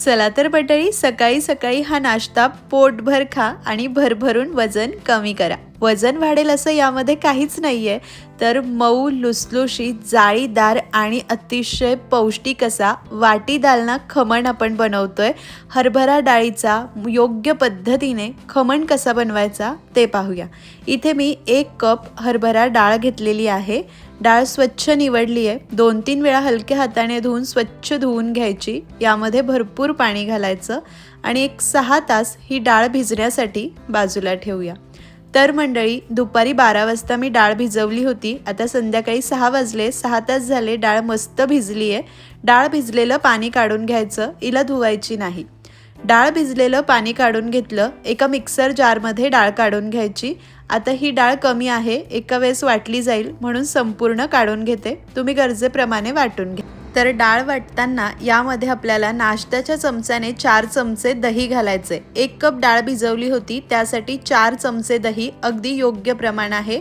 चला तर पटळी सकाळी सकाळी हा नाश्ता पोटभर खा आणि भरभरून वजन कमी करा. वजन वाढेल असं यामध्ये काहीच नाही आहे तर मऊ लुसलुशी जाळीदार आणि अतिशय पौष्टिक असा वाटी दालना खमण आपण बनवतोय. हरभरा डाळीचा योग्य पद्धतीने खमण कसा बनवायचा ते पाहूया. इथे मी एक कप हरभरा डाळ घेतलेली आहे. डाळ स्वच्छ निवडली आहे दोन तीन वेळा हलक्या हाताने धुवून स्वच्छ धुवून घ्यायची. यामध्ये भरपूर पाणी घालायचं आणि एक सहा तास ही डाळ भिजण्यासाठी बाजूला ठेवूया. तर मंडळी दुपारी बारा वाजता मी डाळ भिजवली होती. आता संध्याकाळी सहा वाजले. सहा तास झाले डाळ मस्त भिजली आहे डाळ भिजलेलं पाणी काढून घ्यायचं. हिला धुवायची नाही. डाळ भिजलेलं पाणी काढून घेतलं एका मिक्सर जारमध्ये डाळ काढून घ्यायची. आता ही डाळ कमी आहे एका वेळेस वाटली जाईल म्हणून संपूर्ण काढून घेते. तुम्ही गरजेप्रमाणे वाटून घ्या. तर डाळ वाटताना यामध्ये आपल्याला नाश्त्याच्या चमच्याने चार चमचे दही घालायचे. एक कप डाळ भिजवली होती त्यासाठी चार चमचे दही अगदी योग्य प्रमाण आहे.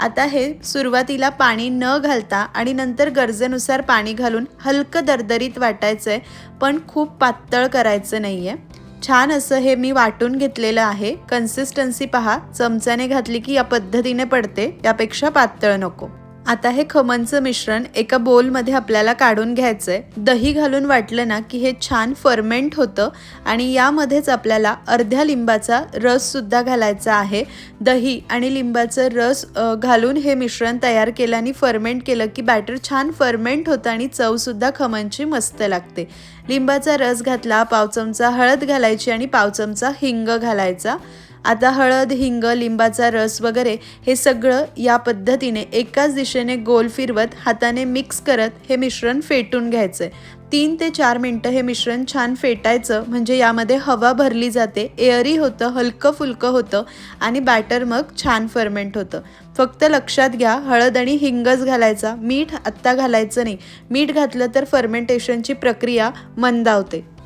आता हे सुरुवातीला पाणी न घालता आणि नंतर गरजेनुसार पाणी घालून हलकं दरदरीत वाटायचं आहे पण खूप पातळ करायचं नाही आहे छान असं हे मी वाटून घेतलेलं आहे. कन्सिस्टन्सी पहा. चमच्याने घातली की या पद्धतीने पडते यापेक्षा पातळ नको. आता हे खमणचं मिश्रण एका बोलमध्ये आपल्याला काढून घ्यायचं आहे दही घालून वाटलं ना की हे छान फर्मेंट होतं आणि यामध्येच आपल्याला अर्ध्या लिंबाचा रससुद्धा घालायचा आहे. दही आणि लिंबाचं रस घालून हे मिश्रण तयार केलं आणि फर्मेंट केलं की बॅटर छान फर्मेंट होतं आणि चवसुद्धा खमणची मस्त लागते. लिंबाचा रस घातला पाव चमचा हळद घालायची आणि पाव चमचा हिंग घालायचा. आता हळद हिंग लिंबाचा रस वगैरे हे सगळं या पद्धतीने एकाच दिशेने गोल फिरवत हाताने मिक्स करत हे मिश्रण फेटून घ्यायचं. आहे तीन ते चार मिनटं हे मिश्रण छान फेटायचं म्हणजे यामध्ये हवा भरली जाते एअरी होतं हलकं फुलकं होतं आणि बॅटर मग छान फर्मेंट होतं. फक्त लक्षात घ्या हळद आणि हिंगच घालायचा मीठ आत्ता घालायचं नाही. मीठ घातलं तर फर्मेंटेशनची प्रक्रिया मंदावते.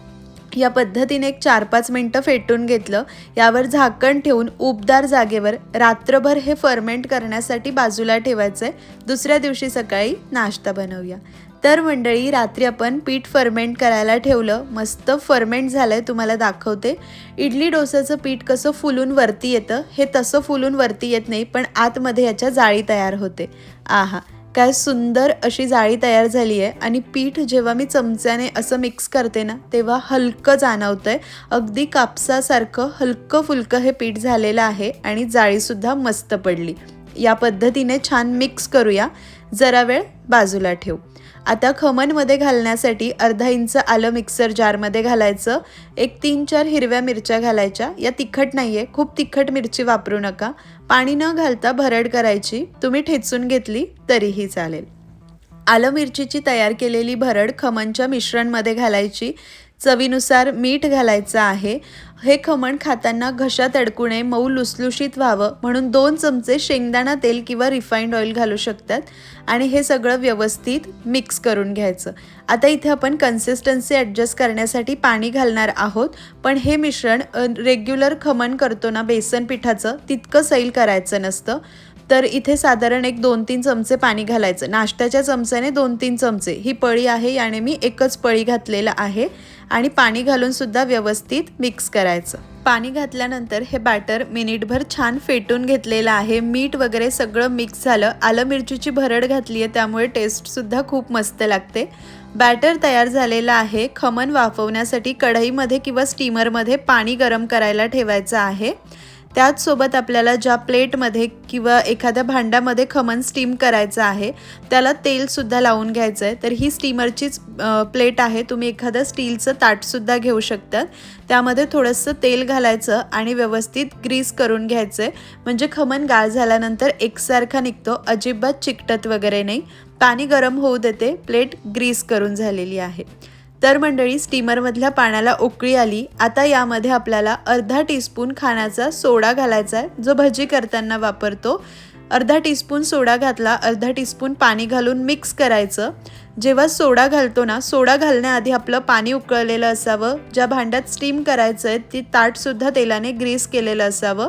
या पद्धतीने एक चार पाच मिनटं फेटून घेतलं. यावर झाकण ठेवून उबदार जागेवर रात्रभर हे फर्मेंट करण्यासाठी बाजूला ठेवायचं आहे दुसऱ्या दिवशी सकाळी नाश्ता बनवूया. तर मंडळी रात्री आपण पीठ फर्मेंट करायला ठेवलं. मस्त फर्मेंट झालं आहे तुम्हाला दाखवते. इडली डोसाचं पीठ कसं फुलून वरती येतं हे तसं फुलून वरती येत नाही पण आतमध्ये याच्या जाळी तयार होते. आहा काय सुंदर अशी जाळी तयार झाली आहे. आणि पीठ जेव्हा मी चमच्याने असं मिक्स करते ना तेव्हा हलकं जाणवतं आहे अगदी कापसासारखं हलकं फुलकं हे पीठ झालेलं आहे आणि जाळीसुद्धा मस्त पडली. या पद्धतीने छान मिक्स करूया. जरा वेळ बाजूला ठेवू. आता खमणमध्ये घालण्यासाठी अर्धा इंच आलं मिक्सर जारमध्ये घालायचं. एक तीन चार हिरव्या मिरच्या घालायच्या. या तिखट नाही आहे खूप तिखट मिरची वापरू नका. पाणी न घालता भरड करायची. तुम्ही ठेचून घेतली तरीही चालेल. आलं मिरचीची तयार केलेली भरड खमनच्या मिश्रणमध्ये घालायची. चवीनुसार मीठ घालायचं आहे. हे खमण खाताना घशात अडकू नये मऊ लुसलुशीत व्हावं म्हणून दोन चमचे शेंगदाणा तेल किंवा रिफाईंड ऑइल घालू शकतात. आणि हे सगळं व्यवस्थित मिक्स करून घ्यायचं. आता इथे आपण कन्सिस्टन्सी ॲडजस्ट करण्यासाठी पाणी घालणार आहोत. पण हे मिश्रण रेग्युलर खमण करतो ना बेसन पिठाचं तितकं सैल करायचं नसतं. तर इथे साधारण एक दोन तीन चमचे पाणी घालायचं. नाश्त्याच्या चमच्याने दोन तीन चमचे. ही पळी आहे याने मी एकच पळी घातलेलं आहे आणि पाणी घालूनसुद्धा व्यवस्थित मिक्स करायचं. पाणी घातल्यानंतर हे बॅटर मिनिटभर छान फेटून घेतलेलं आहे. मीठ वगैरे सगळं मिक्स झालं. आलं मिरचीची भरड घातली आहे त्यामुळे टेस्टसुद्धा खूप मस्त लागते. बॅटर तयार झालेलं आहे. खमण वाफवण्यासाठी कढईमध्ये किंवा स्टीमरमध्ये पाणी गरम करायला ठेवायचं आहे. त्याचसोबत आपल्याला ज्या प्लेटमध्ये किंवा एखाद्या भांड्यामध्ये खमण स्टीम करायचं आहे त्याला तेलसुद्धा लावून घ्यायचं आहे. तर ही स्टीमरचीच प्लेट आहे. तुम्ही एखादं स्टीलचं ताटसुद्धा घेऊ शकतात. त्यामध्ये थोडंसं तेल घालायचं आणि व्यवस्थित ग्रीस करून घ्यायचं आहे म्हणजे खमण गाळ झाल्यानंतर एकसारखा निघतो. अजिबात चिकटत वगैरे नाही. पाणी गरम होऊ देते. प्लेट ग्रीस करून झालेली आहे. तर मंडळी स्टीमरमधल्या पाण्याला उकळी आली. आता यामध्ये आपल्याला अर्धा टीस्पून खाण्याचा सोडा घालायचा आहे. जो भजी करताना वापरतो. अर्धा टीस्पून सोडा घातला अर्धा टीस्पून पाणी घालून मिक्स करायचं. जेव्हा सोडा घालतो ना सोडा घालण्याआधी आपलं पाणी उकळलेलं असावं. ज्या भांड्यात स्टीम करायचं आहे ती ताटसुद्धा तेलाने ग्रीस केलेलं असावं.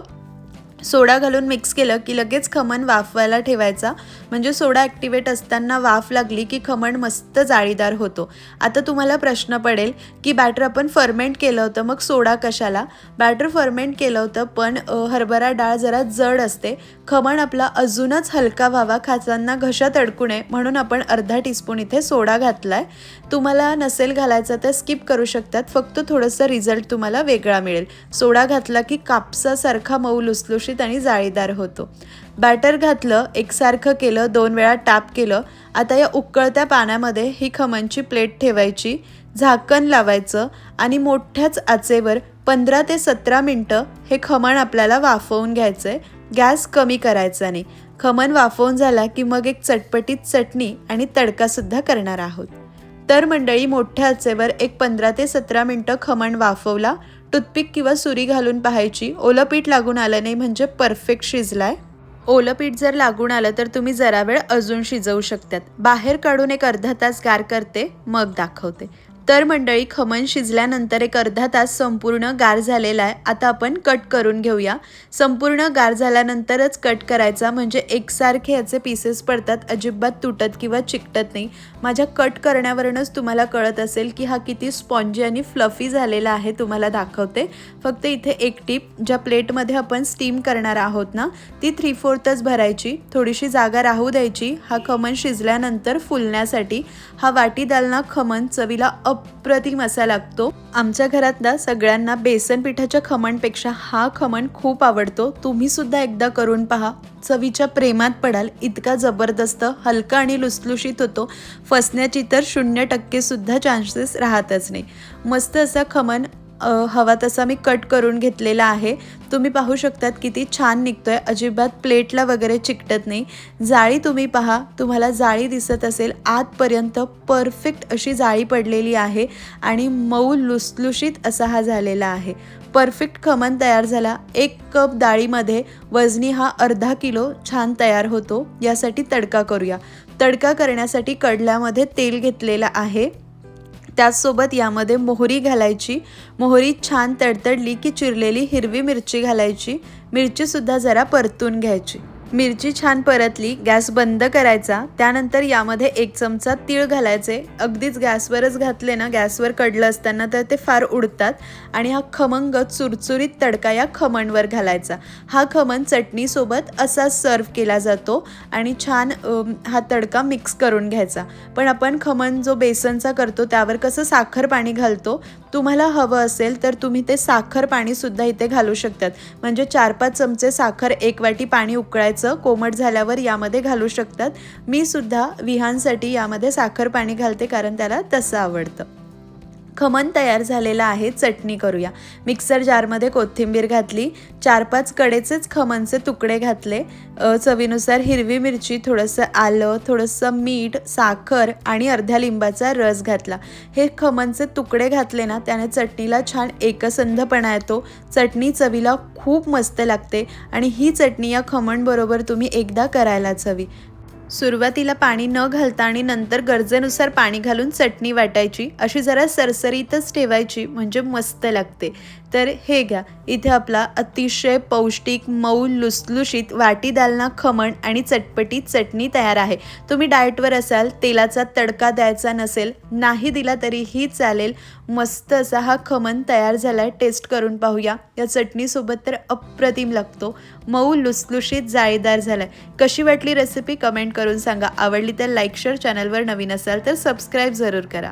सोडा घालून मिक्स केलं की लगेच खमण वाफवायला ठेवायचा. म्हणजे सोडा ॲक्टिवेट असताना वाफ लागली की खमण मस्त जाळीदार होतो. आता तुम्हाला प्रश्न पडेल की बॅटर आपण फर्मेंट केलं होतं मग सोडा कशाला? बॅटर फर्मेंट केलं होतं पण हरभरा डाळ जरा जड असते. खमण आपला अजूनच हलका व्हावा खाताना घशात अडकू नये म्हणून आपण अर्धा टीस्पून इथे सोडा घातला आहे तुम्हाला नसेल घालायचा तर स्किप करू शकतात फक्त थोडंसं रिझल्ट तुम्हाला वेगळा मिळेल. सोडा घातला की कापसासारखा मऊ लुसलुशीत आणि जाळीदार होतो. बॅटर घातलं एकसारखं केलं दोन वेळा टाप केलं आता या उकळत्या पाण्यामध्ये ही खमणची प्लेट ठेवायची झाकण लावायचं आणि मोठ्याच आचेवर पंधरा ते सतरा मिनटं हे खमण आपल्याला वाफवून घ्यायचं आहे गॅस कमी करायचा नाही. खमण वाफवून झाला की मग एक चटपटीत चटणी आणि तडकासुद्धा करणार आहोत. तर मंडळी मोठ्या आचेवर एक पंधरा ते सतरा मिनटं खमण वाफवला टूथपिक किंवा सुरी घालून पाहायची. ओलं पीठ लागून आलं नाही म्हणजे परफेक्ट शिजलाय. ओलं पीठ जर लागून आलं तर तुम्ही जरा वेळ अजून शिजवू शकतात. बाहेर काढून एक अर्धा तास गार करते मग दाखवते. तर मंडळी खमण शिजल्यानंतर एक अर्धा तास संपूर्ण गार झालेला आहे. आता आपण कट करून घेऊया. संपूर्ण गार झाल्यानंतरच कट करायचा म्हणजे एकसारखे याचे पीसेस पडतात अजिबात तुटत किंवा चिकटत नाही. माझ्या कट करण्यावरूनच तुम्हाला कळत असेल की हा किती स्पॉन्जी आणि फ्लफी झालेला आहे तुम्हाला दाखवते. फक्त इथे एक टीप ज्या प्लेटमध्ये आपण स्टीम करणार आहोत ना ती थ्री फोर्थच भरायची. थोडीशी जागा राहू द्यायची. हा खमण शिजल्यानंतर फुलण्यासाठी हा वाटी दालना खमण चवीला अप्रतिम असा लागतो. आमच्या घरातला सगळ्यांना बेसन पिठाच्या खमणपेक्षा हा खमण खूप आवडतो. तुम्ही सुद्धा एकदा करून पहा. चवीच्या प्रेमात पडाल इतका जबरदस्त हलका आणि लुसलुशीत होतो. फसण्याची तर शून्य टक्के सुद्धा चान्सेस राहतच नाही. मस्त असा खमण हवा तसा मी कट करून घेतलेला आहे. तुम्ही पाहू शकतात किती छान निघतो आहे अजिबात प्लेटला वगैरे चिकटत नाही. जाळी तुम्ही पहा. तुम्हाला जाळी दिसत असेल. आतपर्यंत परफेक्ट अशी जाळी पडलेली आहे आणि मऊ लुसलुशीत असा हा झालेला आहे. परफेक्ट खमन तयार झाला. एक कप डाळीमध्ये वजनी हा अर्धा किलो छान तयार होतो. यासाठी तडका करूया. तडका करण्यासाठी कडल्यामध्ये तेल घेतलेलं आहे. त्याचसोबत यामध्ये मोहरी घालायची. मोहरी छान तडतडली की चिरलेली हिरवी मिरची घालायची. मिरचीसुद्धा जरा परतून घ्यायची. मिरची छान परतली गॅस बंद करायचा त्यानंतर यामध्ये एक चमचा तीळ घालायचे. अगदीच गॅसवरच घातले ना गॅसवर कडलं असताना तर ते फार उडतात. आणि हा खमंग चुरचुरीत तडका या खमणवर घालायचा. हा खमण चटणीसोबत असा सर्व केला जातो आणि छान हा तडका मिक्स करून घ्यायचा. पण आपण खमण जो बेसनचा करतो त्यावर कसं साखर पाणी घालतो? तुम्हाला हवं असेल तर तुम्ही ते साखर पाणीसुद्धा इथे घालू शकतात. म्हणजे चार पाच चमचे साखर एक वाटी पाणी उकळायचं कोमट झाल्यावर यामध्ये घालू शकतात. मी सुद्धा विहांसाठी यामध्ये साखर पाणी घालते कारण त्याला तसं आवडतं. खमण तयार झालेलं आहे चटणी करूया. मिक्सर जारमध्ये कोथिंबीर घातली. चार पाच कडेचेच खमणचे तुकडे घातले. चवीनुसार हिरवी मिरची थोडंसं आलं थोडंसं मीठ साखर आणि अर्ध्या लिंबाचा रस घातला. हे खमणचे तुकडे घातले ना त्याने चटणीला छान एकसंधपणा येतो. चटणी चवीला खूप मस्त लागते आणि ही चटणी या खमणबरोबर तुम्ही एकदा करायलाच हवी. सुरुवातीला पाणी न घालता आणि नंतर गरजेनुसार पाणी घालून चटणी वाटायची. अशी जरा सरसरीतच ठेवायची म्हणजे मस्त लागते. तर हे घ्या. इथे आपला अतिशय पौष्टिक मऊ लुसलुशीत वाटी दालना खमण आणि चटपटीत चटणी तयार आहे. तुम्ही डाएटवर असाल तेलाचा तडका द्यायचा नसेल नाही दिला तरीही चालेल. मस्त असा हा खमण तयार झाला आहे टेस्ट करून पाहूया. या चटणीसोबत तर अप्रतिम लागतो. मऊ लुसलुशीत जाळीदार झाला आहे कशी वाटली रेसिपी कमेंट करून सांगा. आवडली तर लाईक शेअर चॅनलवर नवीन असाल तर सबस्क्राईब जरूर करा.